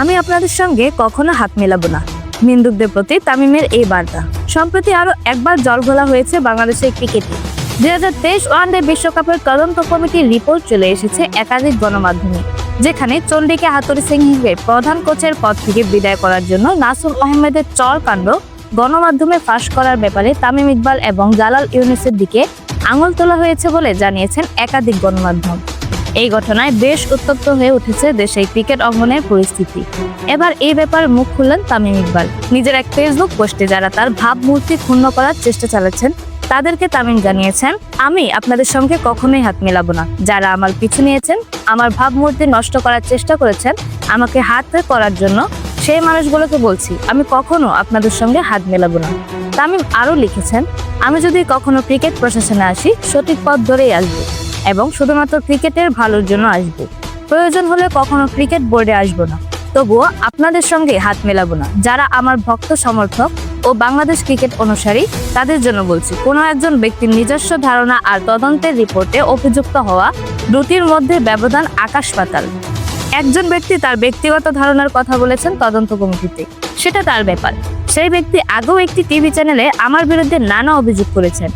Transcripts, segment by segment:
আমি আপনাদের সঙ্গে কখনো হাত মেলাবো না। নিন্দুকদের প্রতি তামিমের এই বার্তা। সম্প্রতি আরও একবার জল ঘোলা হয়েছে বাংলাদেশের ক্রিকেটে। দুই হাজার তেইশ ওয়ানডে বিশ্বকাপের তদন্ত কমিটির রিপোর্ট চলে এসেছে একাধিক গণমাধ্যমে, যেখানে চন্ডিকে হাতুরি সিংকে প্রধান কোচের পদ থেকে বিদায় করার জন্য নাসুর আহমেদের চর কাণ্ড গণমাধ্যমে ফাঁস করার ব্যাপারে তামিম ইকবাল এবং জালাল ইউনিসের দিকে আঙুল তোলা হয়েছে বলে জানিয়েছেন একাধিক গণমাধ্যম। এই ঘটনায় বেশ উত্তপ্ত হয়ে উঠেছে দেশের ক্রিকেট অঙ্গনের পরিস্থিতি। এবার এই ব্যাপার মুখ খুললেন তামিম ইকবাল। নিজের এক ফেসবুক পোস্টে যারা তার ভাবমূর্তি ক্ষুণ্ণ করার চেষ্টা চালাচ্ছেন, তাদেরকে তামিম জানিয়েছেন, আমি আপনাদের সঙ্গে কখনোই হাত মেলাবো না। যারা আমার পিছু নিয়েছেন, আমার ভাবমূর্তি নষ্ট করার চেষ্টা করেছেন, আমাকে হাত করার জন্য সেই মানুষগুলোকে বলছি, আমি কখনো আপনাদের সঙ্গে হাত মেলাবো না। তামিম আরও লিখেছেন, আমি যদি কখনো ক্রিকেট প্রশাসনে আসি, সঠিক পথ ধরেই আসব। এবং শুধুমাত্র ক্রিকেটের ভালোর জন্য আসব। প্রয়োজন হলে কখনো ক্রিকেট বোর্ডে আসব না। তবুও আপনাদের সঙ্গে হাত মেলাবো না। যারা আমার ভক্ত সমর্থক ও বাংলাদেশ ক্রিকেট অনুসারী, তাদের জন্য বলছি, কোনো একজন ব্যক্তির নিজস্ব ধারণা আর তদন্তের রিপোর্টে অভিযুক্ত হওয়া দুটির মধ্যে ব্যবধান আকাশ পাতাল। একজন ব্যক্তি তার ব্যক্তিগত ধারণার কথা বলেছেন তদন্ত কমিটিতে। সেটা তার ব্যাপার। সেই ব্যক্তি আগেও একটি টিভি চ্যানেলে আমার বিরুদ্ধে নানা অভিযোগ করেছেন।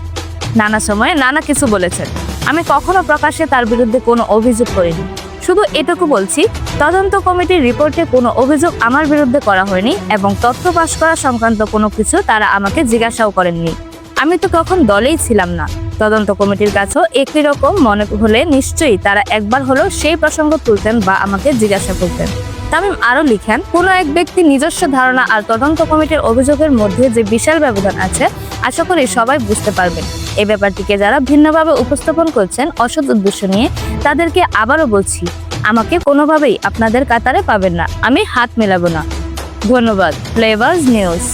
নানা সময়ে নানা কিছু বলেছেন। আমি কখনো প্রকাশ্যে তার বিরুদ্ধে কোনো অভিযোগ করিনি। শুধু এটুকু বলছি, তদন্ত কমিটির রিপোর্টে কোনো অভিযোগ আমার বিরুদ্ধে করা হয়নি এবং তথ্য পাশ করা সংক্রান্ত কোনো কিছু তারা আমাকে জিজ্ঞাসাও করেননি। আমি তো তখন দলেই ছিলাম না। তদন্ত কমিটির কাছেও একই রকম মনে হলে নিশ্চয়ই তারা একবার হলেও সেই প্রসঙ্গ তুলতেন বা আমাকে জিজ্ঞাসা করতেন। তামিম আরও লিখেন, কোনো এক ব্যক্তি নিজস্ব ধারণা আর তদন্ত কমিটির অভিযোগের মধ্যে যে বিশাল ব্যবধান আছে, আশা করি সবাই বুঝতে পারবেন। এই ব্যাপারটিকে যারা ভিন্নভাবে উপস্থাপন করছেন অসৎ উদ্দেশ্য নিয়ে, তাদেরকে আবারও বলছি, আমাকে কোনোভাবেই আপনাদের কাতারে পাবেন না। আমি হাত মেলাবো না। ধন্যবাদ। Flavours news